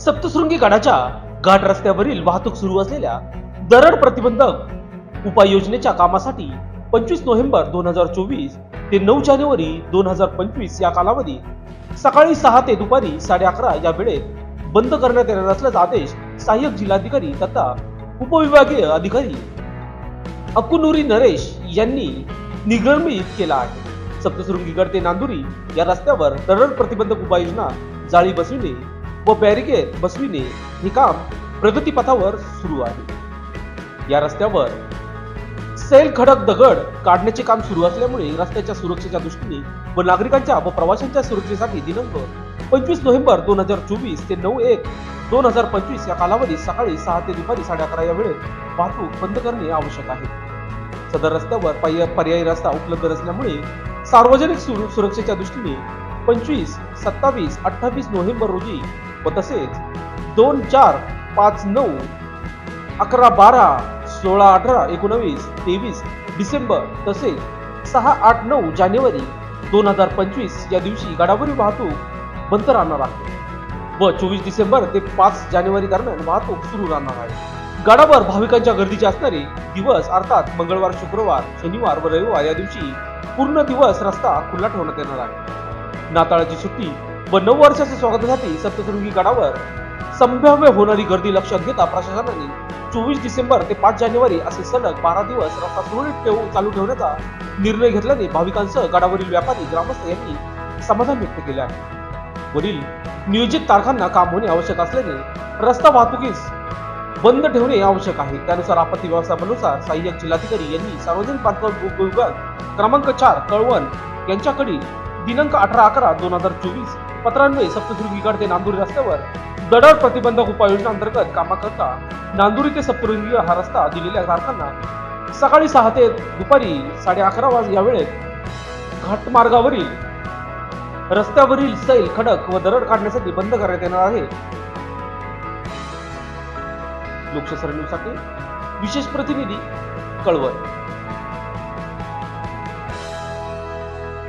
सप्तशृंगी गडाच्या घाट रस्त्यावरील वाहतूक सुरू असलेल्या दरड प्रतिबंधक उपाययोजनेच्या कामासाठी पंचवीस नोव्हेंबर दोन हजार चोवीस ते नऊ जानेवारी दोन हजार पंचवीस या कालावधीत सकाळी सहा ते दुपारी साडे अकरा या वेळेत बंद करण्यात येणार असल्याचा आदेश सहाय्यक जिल्हाधिकारी तथा उपविभागीय अधिकारी अकुनुरी नरेश यांनी निगमित केला आहे. सप्तशृंगी गड ते नांदुरी या रस्त्यावर दरड प्रतिबंधक उपाययोजना जाळी बसविणे व बॅरिकेड बसविणे हे काम प्रगतीपथावर सुरू आहे. या रस्त्यावर सैल खडक दगड काढण्याचे काम सुरू असल्यामुळे रस्त्याच्या सुरक्षेच्या दृष्टीने व नागरिकांच्या व प्रवाशांच्या सुरक्षेसाठी दिनांक पंचवीस नोव्हेंबर दोन हजार चोवीस ते नऊ एक दोन हजार पंचवीस या कालावधीत सकाळी सहा ते दुपारी साडे अकरा या वेळेत वाहतूक बंद करणे आवश्यक आहे. सदर रस्त्यावर पर्यायी रस्ता उपलब्ध नसल्यामुळे सार्वजनिक सुरक्षेच्या दृष्टीने पंचवीस सत्तावीस अठ्ठावीस नोव्हेंबर रोजी व तसेच दोन चार पाच नऊ अकरा बारा सोळा अठरा एकोणवीस तेवीस डिसेंबर तसेच सहा आठ नऊ जानेवारी दोन हजार पंचवीस या दिवशी गडावरील वाहतूक बंद राहणार आहे व चोवीस डिसेंबर ते पाच जानेवारी दरम्यान वाहतूक सुरू राहणार आहे. गडावर भाविकांच्या गर्दीचे असणारे दिवस अर्थात मंगळवार शुक्रवार शनिवार व रविवार या दिवशी पूर्ण दिवस रस्ता खुला ठेवण्यात येणार आहे. नाताळाची सुट्टी व नऊ वर्षाच्या स्वागतासाठी सप्तशृंगी गडावर. संभाव्य होणारी गर्दी लक्षात घेता प्रशासनाने चोवीस डिसेंबर ते पाच जानेवारी असे सलग बारा दिवस रस्ता सुरळीत ठेवून चालू ठेवण्याचा निर्णय घेतल्याने भाविकांसह गडावरील व्यापारी ग्रामस्थ यांनी समाधान व्यक्त केले आहे. वरील नियोजित तारखांना काम होणे आवश्यक असल्याने रस्ता वाहतुकीस बंद ठेवणे आवश्यक आहे. त्यानुसार आपत्ती व्यवस्थापनानुसार सहाय्यक जिल्हाधिकारी यांनी सार्वजनिक बांधकाम विभाग क्रमांक चार कळवण यांच्याकडील दिनांक अठरा अकरा दोन हजार चोवीस पत्रान्वये सप्तशृंगीगड ते नांदुरी रस्त्यावर. दडड प्रतिबंधक उपाययोजना अंतर्गत कामाकरता नांदुरी ते सप्तशृंगी हा रस्ता दिलेल्या तारखांना सकाळी सहा ते दुपारी साडे अकरा वाज या वेळेत घाटमार्गावरील रस्त्यावरील सैल खडक व दरड काढण्यासाठी बंद करण्यात येणार आहे. लोकशाही न्यूजसाठी विशेष प्रतिनिधी कळवण.